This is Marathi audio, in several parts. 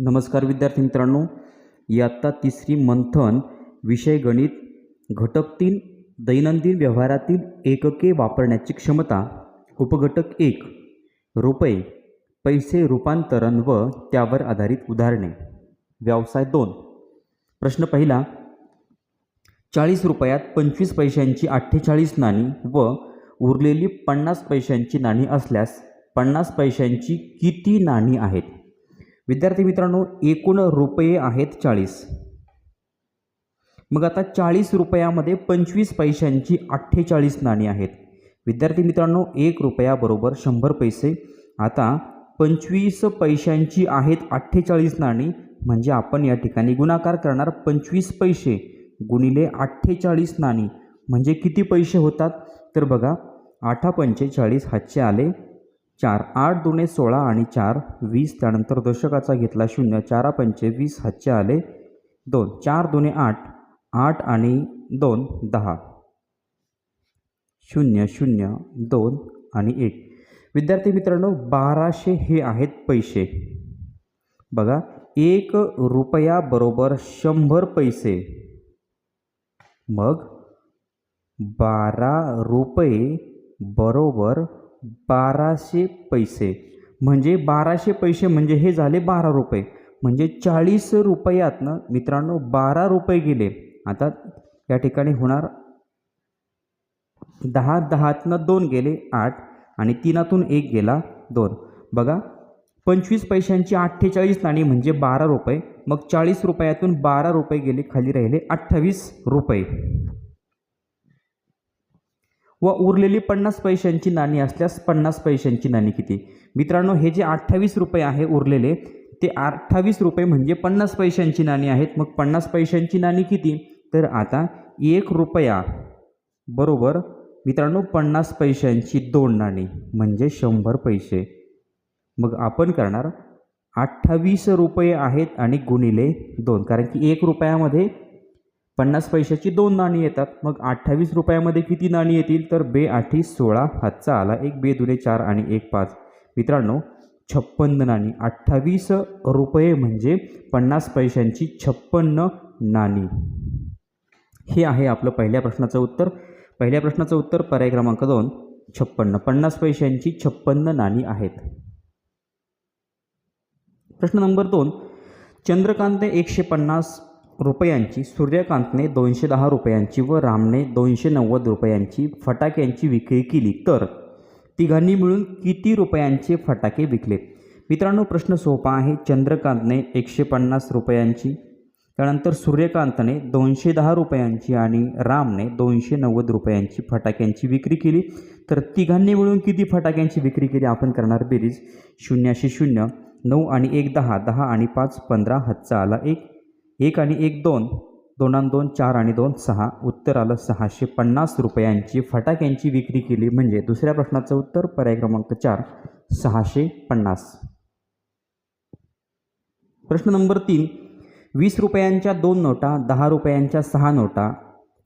नमस्कार विद्यार्थी मित्रांनो इयत्ता तिसरी मंथन विषय गणित घटक तीन दैनंदिन व्यवहारातील एकके वापरण्याची क्षमता उपघटक एक रुपये पैसे रूपांतरण व त्यावर आधारित उदाहरणे. व्यवसाय दोन. प्रश्न पहिला चाळीस रुपयात पंचवीस पैशांची अठ्ठेचाळीस नाणी व उरलेली पन्नास पैशांची नाणी असल्यास पन्नास पैशांची किती नाणी आहेत? विद्यार्थी मित्रांनो एकूण रुपये आहेत चाळीस. मग आता चाळीस रुपयामध्ये पंचवीस पैशांची अठ्ठेचाळीस नाणी आहेत. विद्यार्थी मित्रांनो एक रुपयाबरोबर शंभर पैसे. आता पंचवीस पैशांची आहेत अठ्ठेचाळीस नाणी म्हणजे आपण या ठिकाणी गुणाकार करणार पंचवीस पैसे गुणिले अठ्ठेचाळीस नाणी. म्हणजे किती पैसे होतात? तर बघा आठा पंचेचाळीस हातचे आले. चार आठ दुणे सोळा आणि चार वीस त्यानंतर दशकाचा घेतला शून्य. चारा पंचे वीस हातचे आले दोन. चार दुणे आठ आठ आणि दोन दहा. शून्य शून्य दोन आणि एक. विद्यार्थी मित्रांनो बाराशे हे आहेत पैसे. बघा एक रुपया बरोबर शंभर पैसे. मग बारा रुपये बरोबर बाराशे पैसे. म्हणजे बाराशे पैसे म्हणजे हे झाले बारा रुपये. म्हणजे चाळीस रुपयातनं मित्रांनो बारा रुपये गेले. आता या ठिकाणी होणार दहा दहातनं दोन गेले आठ आणि तीनातून एक गेला दोन. बघा पंचवीस पैशांची अठ्ठेचाळीस नाणी म्हणजे बारा रुपये. मग चाळीस रुपयातून बारा रुपये गेले खाली राहिले अठ्ठावीस रुपये. व उरलेली पन्नास पैशांची नाणी असल्यास पन्नास पैशांची नाणी किती? मित्रांनो हे जे अठ्ठावीस रुपये आहे उरलेले ते अठ्ठावीस रुपये म्हणजे पन्नास पैशांची नाणी आहेत. मग पन्नास पैशांची नाणी किती? तर आता एक रुपया. बरोबर? मित्रांनो पन्नास पैशांची दोन नाणी म्हणजे शंभर पैसे. मग आपण करणार अठ्ठावीस रुपये आहेत आणि गुणिले दोन. कारण की एक रुपयामध्ये पन्नास पैशाची दोन नाणी येतात. मग अठ्ठावीस रुपयामध्ये किती नाणी येतील? तर बे आठी सोळा हातचा आला एक बे दुने चार आणि एक पाच. मित्रांनो छप्पन्न नाणी. अठ्ठावीस रुपये म्हणजे पन्नास पैशांची छप्पन्न नाणी. हे आहे आपलं पहिल्या प्रश्नाचं उत्तर. पहिल्या प्रश्नाचं उत्तर पर्याय क्रमांक दोन. छप्पन्न. पन्नास पैशांची छप्पन्न नाणी आहेत. प्रश्न नंबर दोन. चंद्रकांत एकशे पन्नास रुपयांची सूर्यकांतने दोनशे दहा रुपयांची व रामने दोनशे नव्वद रुपयांची फटाक्यांची विक्री केली. तर तिघांनी मिळून किती रुपयांचे फटाके विकले? मित्रांनो प्रश्न सोपा आहे. चंद्रकांतने एकशे पन्नास रुपयांची त्यानंतर सूर्यकांतने दोनशे दहा रुपयांची आणि रामने दोनशे नव्वद रुपयांची फटाक्यांची विक्री केली. तर तिघांनी मिळून किती फटाक्यांची विक्री केली? आपण करणार बेरीज. शून्याशे शून्य नऊ आणि एक दहा दहा आणि पाच पंधरा हातचा आला एक. एक आणि एक दोन दोनान दोन चार आणि दोन सहा. उत्तर आलं सहाशे पन्नास रुपयांची. फटाक्यांची विक्री केली म्हणजे दुसऱ्या प्रश्नाचं उत्तर पर्याय क्रमांक चार सहाशे पन्नास. प्रश्न नंबर तीन वीस रुपयांच्या दोन नोटा दहा रुपयांच्या सहा नोटा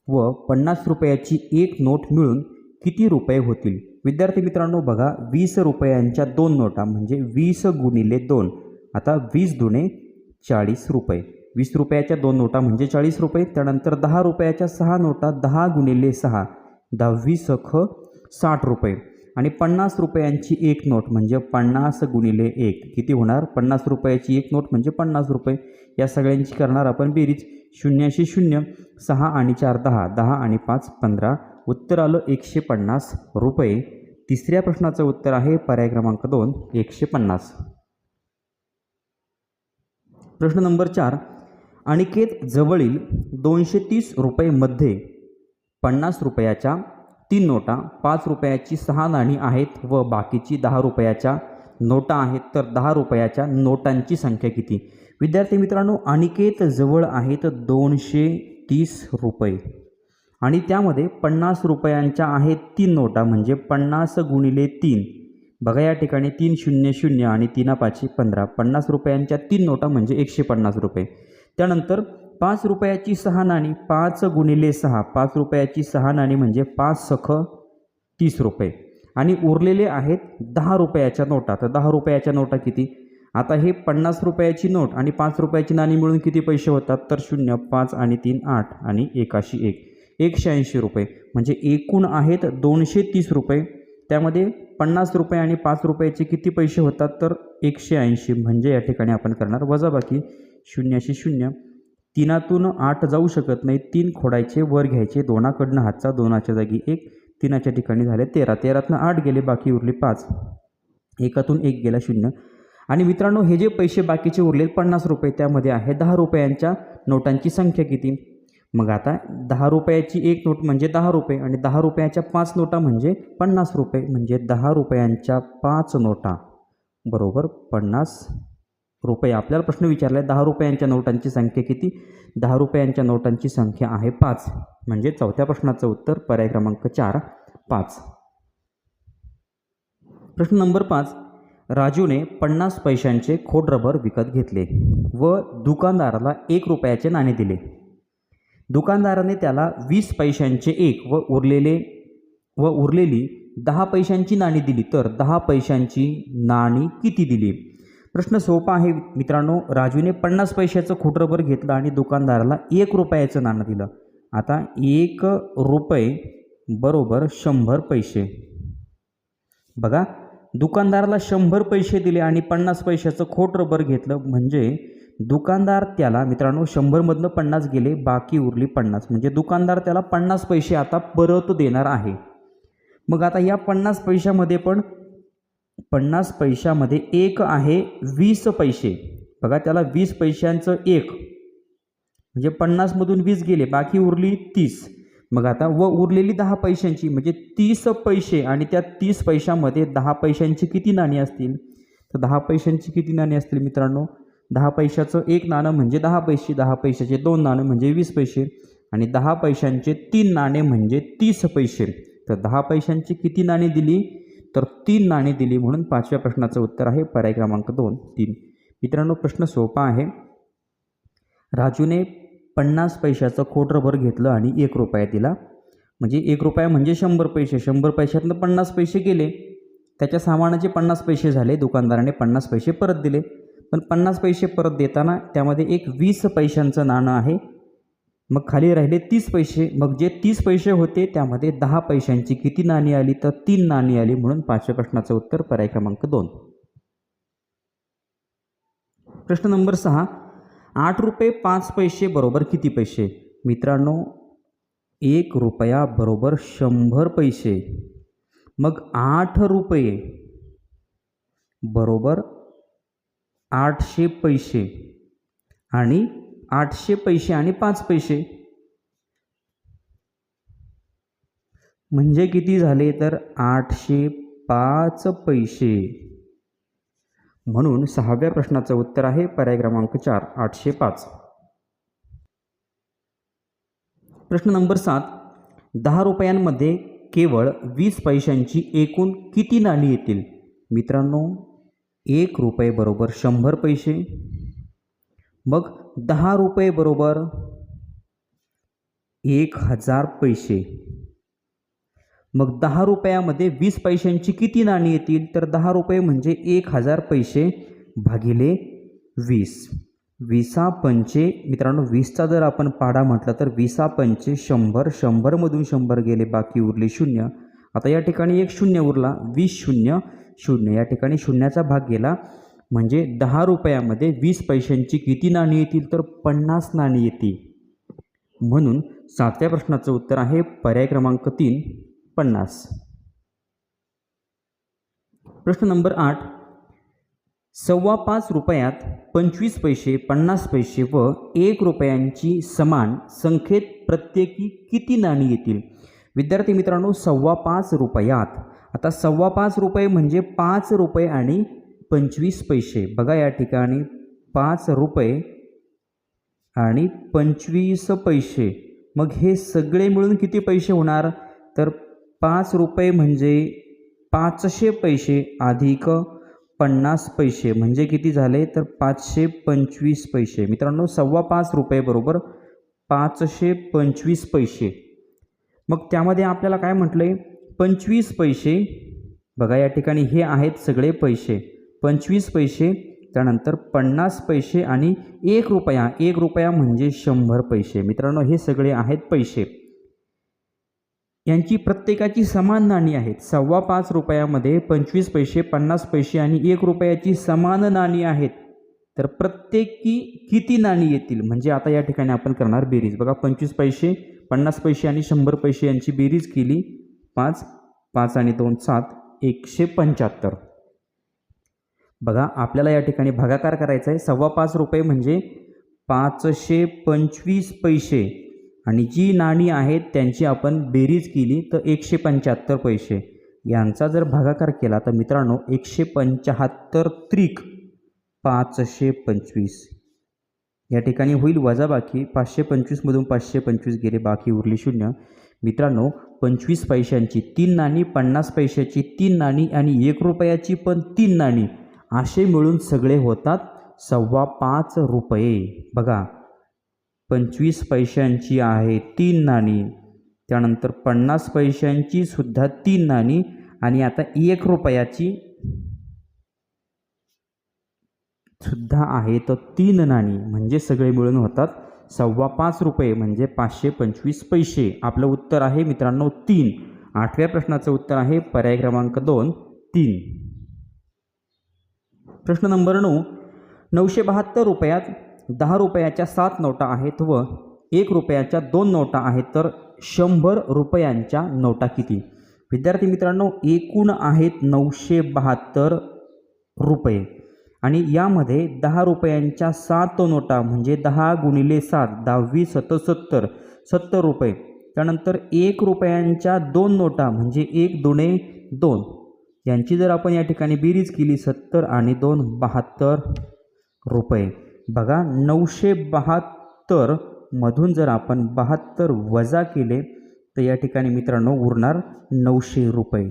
व पन्नास रुपयाची एक नोट मिळून किती रुपये होतील? विद्यार्थी मित्रांनो बघा वीस रुपयांच्या दोन नोटा म्हणजे वीस गुणिले दोन. आता वीस दुणे चाळीस रुपये. वीस रुपयाच्या दोन नोटा म्हणजे चाळीस रुपये त्यानंतर दहा रुपयाच्या सहा नोटा दहा गुणिले सहा दहावी सख साठ रुपये. आणि पन्नास रुपयांची एक नोट म्हणजे पन्नास गुणिले एक. किती होणार? पन्नास रुपयाची एक नोट म्हणजे पन्नास रुपये. या सगळ्यांची करणार आपण बेरीज. शून्याशे शून्य सहा आणि चार दहा दहा आणि पाच पंधरा. उत्तर आलं एकशे पन्नास रुपये. तिसऱ्या प्रश्नाचं उत्तर आहे पर्याय क्रमांक दोन एकशे पन्नास. प्रश्न नंबर चार अनिकेत जवळील दोनशे तीस रुपयेमध्ये पन्नास रुपयाच्या तीन नोटा पाच रुपयाची सहा नाणी आहेत व बाकीची दहा रुपयाच्या नोटा आहेत. तर दहा रुपयाच्या नोटांची संख्या किती? विद्यार्थी मित्रांनो अनिकेत जवळ आहेत दोनशे तीस रुपये. आणि त्यामध्ये पन्नास रुपयांच्या आहेत तीन नोटा म्हणजे पन्नास गुणिले तीन. बघा या ठिकाणी तीन शून्य शून्य आणि तीना पाचशे पंधरा. पन्नास रुपयांच्या तीन नोटा म्हणजे एकशे पन्नास रुपये. त्यानंतर पाच रुपयाची सहा नाणी पाच गुणिले सहा. पाच रुपयाची सहा नाणी म्हणजे पाच सख तीस रुपये. आणि उरलेले आहेत दहा रुपयाच्या नोटा. तर दहा रुपयाच्या नोटा किती? आता हे पन्नास रुपयाची नोट आणि पाच रुपयाची नाणी मिळून किती पैसे होतात? तर शून्य पाच आणि तीन आठ आणि एकाशी एक. एकशे ऐंशी रुपये. म्हणजे एकूण आहेत दोनशे तीस रुपये. त्यामध्ये पन्नास रुपये आणि पाच रुपयाचे किती पैसे होतात? तर एकशे ऐंशी. म्हणजे या ठिकाणी आपण करणार वजाबाकी. शून्याशी शून्य. तीनातून आठ जाऊ शकत नाही. तीन खोडायचे वर घ्यायचे दोनाकडनं हातचा दोनाच्या जागी एक तीनाच्या ठिकाणी झाले तेरा. तेरातनं आठ गेले बाकी उरले पाच. एकातून एक गेला शून्य. आणि मित्रांनो हे जे पैसे बाकीचे उरले पन्नास रुपये त्यामध्ये आहे. दहा रुपयांच्या नोटांची संख्या किती? मग आता दहा रुपयाची एक नोट म्हणजे दहा रुपये आणि दहा रुपयाच्या पाच नोटा म्हणजे पन्नास रुपये. म्हणजे दहा रुपयांच्या पाच नोटा. बरोबर? पन्नास रुपये. आपल्याला प्रश्न विचारला आहे दहा रुपयांच्या नोटांची संख्या किती? दहा रुपयांच्या नोटांची संख्या आहे पाच. म्हणजे चौथ्या प्रश्नाचं उत्तर पर्याय क्रमांक चार पाच. प्रश्न नंबर पाच. राजूने पन्नास पैशांचे खोड रबर विकत घेतले व दुकानदाराला एक रुपयाचे नाणे दिले. दुकानदाराने त्याला वीस पैशांचे एक व उरलेले व उरलेली दहा पैशांची नाणी दिली. तर दहा पैशांची नाणी किती दिली? प्रश्न सोपा आहे. मित्रांनो राजूने पन्नास पैशाचं खोट रबर घेतलं आणि दुकानदाराला एक रुपयाचं नाणं दिलं. आता एक रुपये बरोबर शंभर पैसे. बघा दुकानदाराला शंभर पैसे दिले आणि पन्नास पैशाचं खोट रबर घेतलं म्हणजे दुकानदार त्याला मित्रांनो शंभरमधनं पन्नास गेले बाकी उरली पन्नास. म्हणजे दुकानदार त्याला पन्नास पैसे आता परत देणार आहे. मग आता या पन्नास पैशामध्ये पण पन्नास पैशामध्ये एक आहे वीस पैसे. बघा त्याला वीस पैशांचं एक. म्हणजे पन्नासमधून वीस गेले बाकी उरली तीस. मग आता व उरलेली दहा पैशांची म्हणजे तीस पैसे आणि त्या तीस पैशामध्ये दहा पैशांची किती नाणी असतील? तर दहा पैशांची किती नाणी असतील मित्रांनो? दहा पैशाचं एक नाणं म्हणजे दहा पैसे दहा पैशाचे दोन नाणं म्हणजे वीस पैसे आणि दहा पैशांचे तीन नाणे म्हणजे तीस पैसे. तर दहा पैशांची किती नाणी दिली? तर तीन नाणी दिली म्हणून पाचव्या प्रश्नाचं उत्तर आहे. पर्याय क्रमांक दोन तीन. मित्रांनो प्रश्न सोपा आहे. राजूने पन्नास पैशाचं खोटरभर घेतलं आणि एक रुपया दिला. म्हणजे एक रुपया म्हणजे शंभर पैसे. शंभर पैशातनं पन्नास पैसे गेले. त्याच्या सामानाचे पन्नास पैसे झाले. दुकानदाराने पन्नास पैसे परत दिले. पण पन्नास पैसे परत देताना त्यामध्ये एक वीस पैशांचं नाणं आहे. मग खाली राहिले तीस पैसे. मग जे तीस पैसे होते त्यामध्ये दहा पैशांची किती नाणी आली? तर तीन नाणी आली म्हणून पाचव्या प्रश्नाचं उत्तर पर्याय क्रमांक दोन. प्रश्न नंबर सहा. आठ रुपये पाच पैसे बरोबर किती पैसे? मित्रांनो एक रुपया बरोबर शंभर पैसे. मग आठ रुपये बरोबर आठशे पैसे. आणि आठशे पैसे आणि पाच पैसे. म्हणजे किती झाले तर आठशे पाच पैसे. म्हणून सहाव्या प्रश्नाचं उत्तर आहे पर्याय क्रमांक चार आठशे पाच. प्रश्न नंबर सात. दहा रुपयांमध्ये केवळ वीस पैशांची एकूण किती नाणी येतील? मित्रांनो एक रुपये बरोबर शंभर पैसे मग दहा रुपये बरोबर एक हजार पैसे. मग दहा रुपयामध्ये वीस पैशांची किती नाणी येतील? तर दहा रुपये म्हणजे एक हजार पैसे भागिले वीस. विसा पंचे मित्रांनो वीसचा जर आपण पाडा म्हटलं तर विसा पंचे शंभर शंभरमधून शंभर गेले बाकी उरले शून्य. आता या ठिकाणी एक शून्य उरला वीस शून्य शून्य. या ठिकाणी शून्याचा भाग गेला म्हणजे दहा रुपयामध्ये वीस पैशांची किती नाणी येतील तर पन्नास नाणी येतील. म्हणून सातव्या प्रश्नाचं उत्तर आहे पर्याय क्रमांक तीन पन्नास. प्रश्न नंबर आठ. सव्वा पाच रुपयात पंचवीस पैसे पन्नास पैसे व एक रुपयांची समान संख्येत प्रत्येकी किती नाणी येतील? विद्यार्थी मित्रांनो सव्वा पाच रुपयात. आता सव्वा पाच रुपये म्हणजे पाच रुपये आणि पंचवीस पैसे. बघा या ठिकाणी पाच रुपये आणि पंचवीस पैसे. मग हे सगळे मिळून किती पैसे होणार? तर पाच रुपये म्हणजे पाचशे पैसे अधिक पन्नास पैसे. म्हणजे किती झाले? तर पाचशे पंचवीस पैसे. मित्रांनो सव्वा पाच रुपये बरोबर पाचशे पंचवीस पैसे. मग त्यामध्ये आपल्याला काय म्हटलं आहे पंचवीस पैसे. बघा या ठिकाणी हे आहेत सगळे पैसे. पंचवीस पैसे त्यानंतर पन्नास पैसे आणि एक रुपया. एक रुपया म्हणजे शंभर पैसे. मित्रांनो हे सगळे आहेत पैसे. यांची प्रत्येकाची समान नाणी आहेत. सव्वा पाच रुपयामध्ये पंचवीस पैसे पन्नास पैसे आणि एक रुपयाची समान नाणी आहेत. तर प्रत्येकी किती नाणी येतील? म्हणजे आता या ठिकाणी आपण करणार बेरीज. बघा पंचवीस पैसे पन्नास पैसे आणि शंभर पैसे यांची बेरीज केली. पाच पाच आणि दोन सात एकशे पंच्याहत्तर. बघा आपल्याला या ठिकाणी भागाकार करायचा आहे. सव्वा पाच रुपये म्हणजे पाचशे पंचवीस पैसे. आणि जी नाणी आहेत त्यांची आपण बेरीज केली तर एकशे पंच्याहत्तर पैसे. यांचा जर भागाकार केला तर मित्रांनो एकशे पंच्याहत्तर त्रिक पाचशे पंचवीस. या ठिकाणी होईल वजाबाकी. पाचशे पंचवीसमधून पाचशे पंचवीस गेले बाकी उरली शून्य. मित्रांनो पंचवीस पैशांची तीन नाणी पन्नास पैशाची तीन नाणी आणि एक रुपयाची पण तीन नाणी. असे मिळून सगळे होतात सव्वा पाच रुपये. बघा पंचवीस पैशांची आहे तीन नाणी. त्यानंतर पन्नास पैशांची सुद्धा तीन नाणी. आणि आता एक रुपयाची सुद्धा आहे तर तीन नाणी. म्हणजे सगळे मिळून होतात सव्वा पाच रुपये म्हणजे पाचशे पंचवीस पैसे. आपलं उत्तर आहे मित्रांनो तीन. आठव्या प्रश्नाचं उत्तर आहे पर्याय क्रमांक दोन तीन. प्रश्न नंबर नऊ. नऊशे बहात्तर रुपयात दहा रुपयाच्या सात नोटा आहेत व एक रुपयाच्या दोन नोटा आहेत तर शंभर रुपयांच्या नोटा किती? विद्यार्थी मित्रांनो एकूण आहेत नऊशे बहात्तर रुपये. आणि यामध्ये दहा रुपयांच्या सात नोटा म्हणजे दहा गुणिले सात दहावी सतसत्तर सत्तर रुपये. त्यानंतर एक रुपयांच्या दोन नोटा म्हणजे एक दोने दोन. यांची जर आपण या ठिकाणी बेरीज केली सत्तर आणि दोन बहात्तर रुपये. बघा नऊशे बहात्तरमधून जर आपण बहात्तर वजा केले तर या ठिकाणी मित्रांनो उरणार नऊशे रुपये.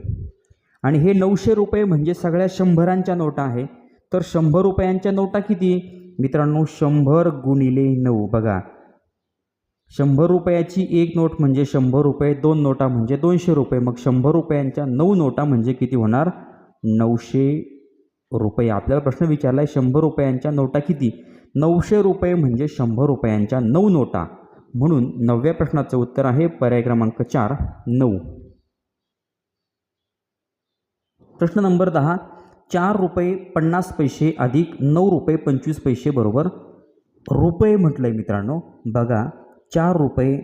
आणि हे नऊशे रुपये म्हणजे सगळ्या शंभरांच्या नोटा आहे. तर शंभर रुपयांच्या नोटा किती? मित्रांनो शंभर गुणिले नऊ. बघा शंभर रुपयाची एक नोट म्हणजे शंभर रुपये दोन नोटा म्हणजे दोनशे रुपये. मग शंभर रुपयांच्या नऊ नोटा म्हणजे किती होणार? नऊशे रुपये. आपल्याला प्रश्न विचारला आहे शंभर रुपयांच्या नोटा किती? नऊशे रुपये म्हणजे शंभर रुपयांच्या नऊ नोटा. म्हणून नवव्या प्रश्नाचं उत्तर आहे पर्याय क्रमांक चार नऊ. प्रश्न नंबर दहा चार रुपये पन्नास पैसे अधिक नऊ रुपये पंचवीस पैसे बरोबर रुपये म्हटलं आहे मित्रांनो. बघा चार रुपये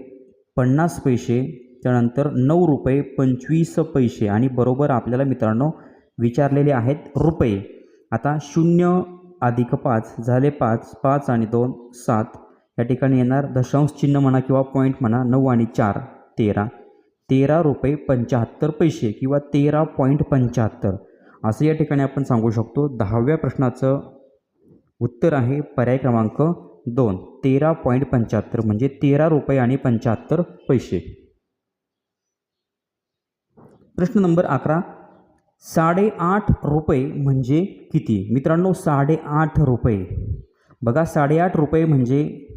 पन्नास पैसे त्यानंतर नऊ रुपये पंचवीस पैसे आणि बरोबर आपल्याला मित्रांनो विचारलेले आहेत रुपये. आता शून्य अधिक पाच झाले पाच पाच आणि दोन सात. या ठिकाणी येणार दशांश चिन्ह म्हणा किंवा पॉईंट म्हणा नऊ आणि चार तेरा. तेरा रुपये पंच्याहत्तर पैसे किंवा तेरा पॉईंट पंच्याहत्तर. असं या ठिकाणी आपण सांगू शकतो. दहाव्या प्रश्नाचं उत्तर आहे पर्याय क्रमांक दोन तेरा पॉईंट पंच्याहत्तर म्हणजे तेरा रुपये आणि पंच्याहत्तर पैसे. प्रश्न नंबर अकरा साडेआठ रुपये म्हणजे किती? मित्रांनो साडेआठ रुपये. बघा साडेआठ रुपये म्हणजे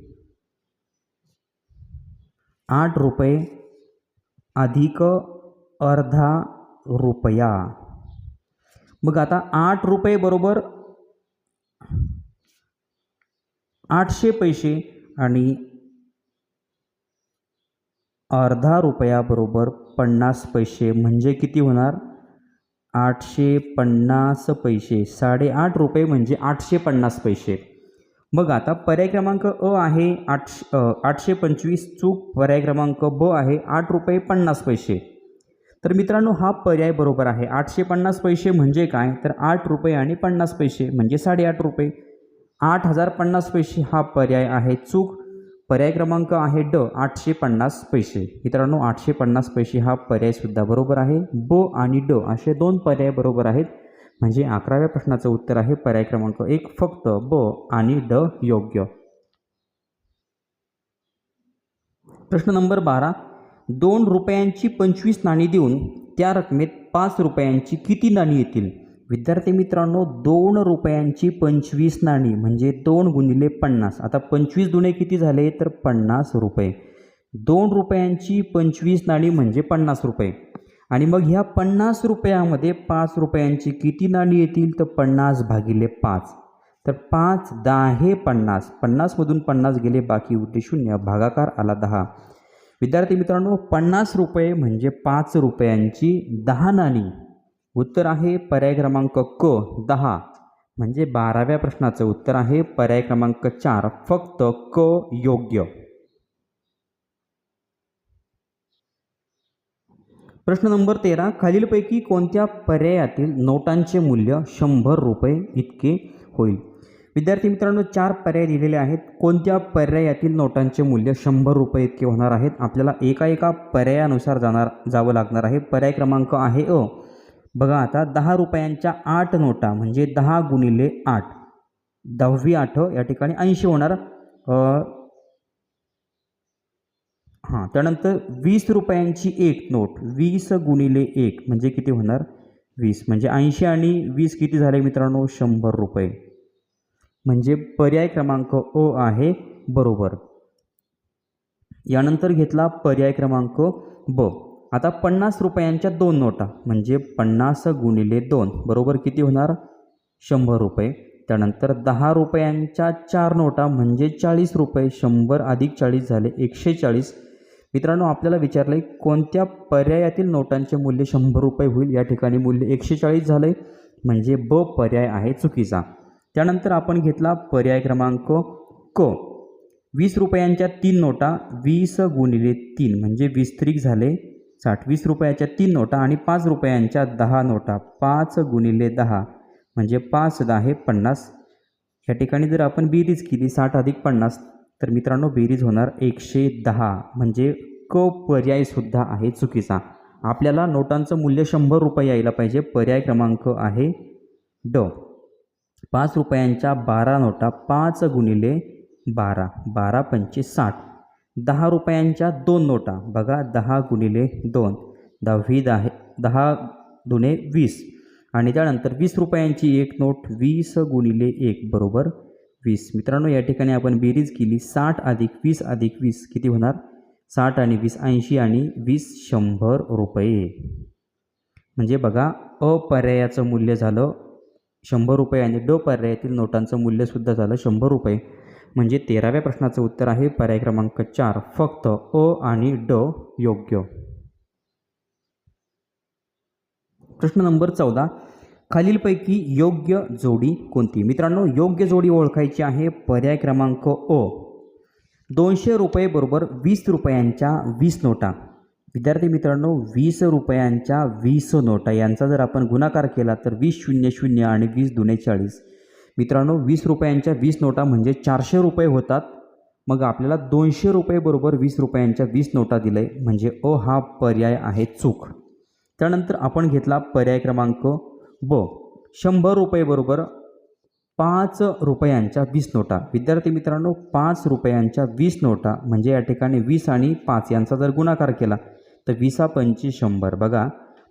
आठ रुपये अधिक अर्धा रुपया. मग आता आठ रुपये बरोबर आठशे पैसे आणि अर्धा रुपयाबरोबर पन्नास पैसे. म्हणजे किती होणार? आठशे पन्नास पैसे. साडेआठ रुपये म्हणजे आठशे पन्नास पैसे. मग आता पर्याय क्रमांक अ आहे आठशे आठशे पंचवीस. चूक पर्याय क्रमांक ब आहे आठ रुपये पन्नास पैसे. तर मित्रांनो हा पर्याय बरोबर आहे. आठशे पन्नास पैसे म्हणजे काय? तर आठ रुपये आणि पन्नास पैसे म्हणजे साडेआठ रुपये. आठ हजार पन्नास पैसे हा पर्याय आहे. चूक पर्याय क्रमांक आहे ड आठशे पन्नास पैसे. मित्रांनो आठशे पन्नास पैसे हा पर्यायसुद्धा बरोबर आहे. ब आणि ड असे दोन पर्याय बरोबर आहेत. म्हणजे अकराव्या प्रश्नाचं उत्तर आहे. पर्याय क्रमांक एक फक्त ब आणि ड योग्य. प्रश्न नंबर बारा. दोन रुपयांची पंचवीस नाणी देऊन त्या रकमेत पाच रुपयांची किती नाणी येतील? विद्यार्थी मित्रांनो दोन रुपयांची पंचवीस नाणी म्हणजे दोन गुणिले पन्नास. आता पंचवीस दुणे किती झाले? तर पन्नास रुपये. दोन रुपयांची पंचवीस नाणी म्हणजे पन्नास रुपये. आणि मग ह्या पन्नास रुपयामध्ये पाच रुपयांची किती नाणी येतील? तर पन्नास भागिले पाच. तर पाच दहा हे पन्नास पन्नासमधून पन्नास गेले बाकी उरले शून्य. भागाकार आला दहा. विद्यार्थी मित्रांनो पन्नास रुपये म्हणजे पाच रुपयांची दहा नाणी. उत्तर आहे पर्याय क्रमांक क दहा. म्हणजे बाराव्या प्रश्नाचं उत्तर आहे पर्याय क्रमांक चार फक्त क योग्य. प्रश्न नंबर तेरा खालीलपैकी कोणत्या पर्यायातील नोटांचे मूल्य शंभर रुपये इतके होईल? विद्यार्थी मित्रांनो चार पर्याय दिलेले आहेत. कोणत्या पर्यायातील नोटांचे मूल्य शंभर रुपये इतके होणार आहेत? आपल्याला एका एका पर्यायानुसार जाणार जावं लागणार आहे. पर्याय क्रमांक आहे अ बघा आता दहा रुपयांच्या आठ नोटा म्हणजे दहा गुणिले आठ. दहावी आठ या ठिकाणी ऐंशी होणार. हां त्यानंतर वीस रुपयांची एक नोट वीस गुणिले एक म्हणजे किती होणार? वीस म्हणजे ऐंशी आणि वीस किती झाले मित्रांनो? शंभर रुपये. म्हणजे पर्याय क्रमांक अ आहे बरोबर. यानंतर घेतला पर्याय क्रमांक ब. आता पन्नास रुपयांच्या दोन नोटा म्हणजे पन्नास गुणिले दोन बरोबर किती होणार? शंभर रुपये. त्यानंतर दहा रुपयांच्या चार नोटा म्हणजे चाळीस रुपये शंभर अधिक चाळीस झाले एकशे चाळीस. मित्रांनो आपल्याला विचारलं आहे कोणत्या पर्यायातील नोटांचे मूल्य शंभर रुपये होईल? या ठिकाणी मूल्य एकशे चाळीस झालं आहे म्हणजे ब पर्याय आहे चुकीचा. त्यानंतर आपण घेतला पर्याय क्रमांक क. वीस रुपयांच्या तीन नोटा वीस गुणिले तीन म्हणजे वीस त्रिक झाले साठ वीस रुपयाच्या तीन नोटा आणि पाच रुपयांच्या दहा नोटा. पाच गुणिले दहा म्हणजे पाच दहा हे पन्नास. या ठिकाणी जर आपण बेरीज केली साठ अधिक पन्नास तर मित्रांनो बेरीज होणार एकशे दहा. म्हणजे क पर्यायसुद्धा आहे चुकीचा. आपल्याला नोटांचं मूल्य शंभर रुपये यायला पाहिजे. पर्याय क्रमांक आहे ड. पाच रुपयांच्या बारा नोटा. पाच गुणिले बारा. बारा पंचे साठ. दहा रुपयांच्या दोन नोटा. बघा दहा गुणिले दोन. दहावी दहा दहा दुने वीस. आणि त्यानंतर वीस रुपयांची एक नोट वीस गुणिले एक बरोबर वीस. मित्रांनो या ठिकाणी आपण बेरीज केली. साठ अधिक वीस अधिक वीस किती होणार? साठ आणि वीस ऐंशी आणि वीस शंभर रुपये. म्हणजे बघा अपर्यायाचं मूल्य झालं शंभर रुपये आणि ड पर्यायातील नोटांचं मूल्यसुद्धा झालं शंभर रुपये. म्हणजे तेराव्या प्रश्नाचं उत्तर आहे पर्याय क्रमांक चार फक्त अ आणि ड योग्य. प्रश्न नंबर चौदा खालीलपैकी योग्य जोडी कोणती? मित्रांनो योग्य जोडी ओळखायची आहे पर्याय क्रमांक अ. दोनशे रुपये बरोबर वीस रुपयांच्या वीस नोटा. विद्यार्थी मित्रांनो वीस रुपयांच्या वीस नोटा. यांचा जर आपण गुणाकार केला तर वीस शून्य शून्य आणि वीस दुने चाळीस. मित्रांनो वीस रुपयांच्या वीस नोटा म्हणजे चारशे रुपये होतात. मग आपल्याला दोनशे रुपये बरोबर वीस रुपयांच्या वीस नोटा दिले म्हणजे अ हा पर्याय आहे चूक. त्यानंतर आपण घेतला पर्याय क्रमांक ब. शंभर रुपये बरोबर पाच रुपयांच्या वीस नोटा. विद्यार्थी मित्रांनो पाच रुपयांच्या वीस नोटा म्हणजे या ठिकाणी वीस आणि पाच यांचा जर गुणाकार केला तर वीसा पंची शंभर. बघा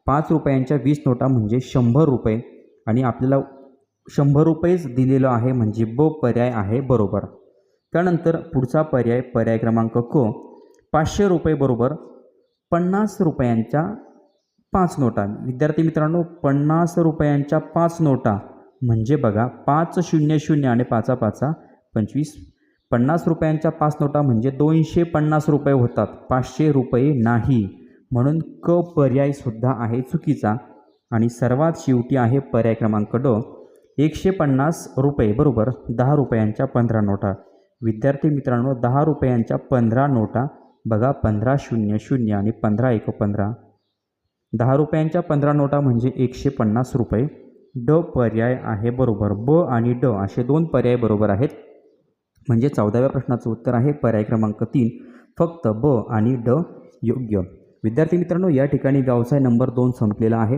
पाच रुपयांच्या वीस नोटा म्हणजे शंभर रुपये. आणि आपल्याला शंभर रुपयेच दिलेलं आहे म्हणजे ब पर्याय आहे बरोबर. त्यानंतर पुढचा पर्याय पर्याय क्रमांक क पाचशे रुपये बरोबर पन्नास रुपयांच्या पाच नोटा. विद्यार्थी मित्रांनो पन्नास रुपयांच्या पाच नोटा म्हणजे बघा पाच शून्य शून्य आणि पाचा पाचा पंचवीस. पन्नास रुपयांच्या पाच नोटा म्हणजे दोनशे पन्नास रुपये होतात पाचशे रुपये नाही. म्हणून क पर्यायसुद्धा आहे चुकीचा. आणि सर्वात शेवटी आहे पर्याय क्रमांक ड. एकशे पन्नास रुपये बरोबर दहा रुपयांच्या पंधरा नोटा. विद्यार्थी मित्रांनो दहा रुपयांच्या पंधरा नोटा बघा पंधरा शून्य शून्य आणि पंधरा एक पंधरा. दहा रुपयांच्या पंधरा नोटा म्हणजे एकशे पन्नास रुपये. ड पर्याय आहे बरोबर. ब आणि ड असे दोन पर्याय बरोबर आहेत. म्हणजे चौदाव्या प्रश्नाचं उत्तर आहे. पर्याय क्रमांक तीन फक्त ब आणि ड योग्य. विद्यार्थी मित्रांनो या ठिकाणी व्यवसाय नंबर दोन संपलेला आहे.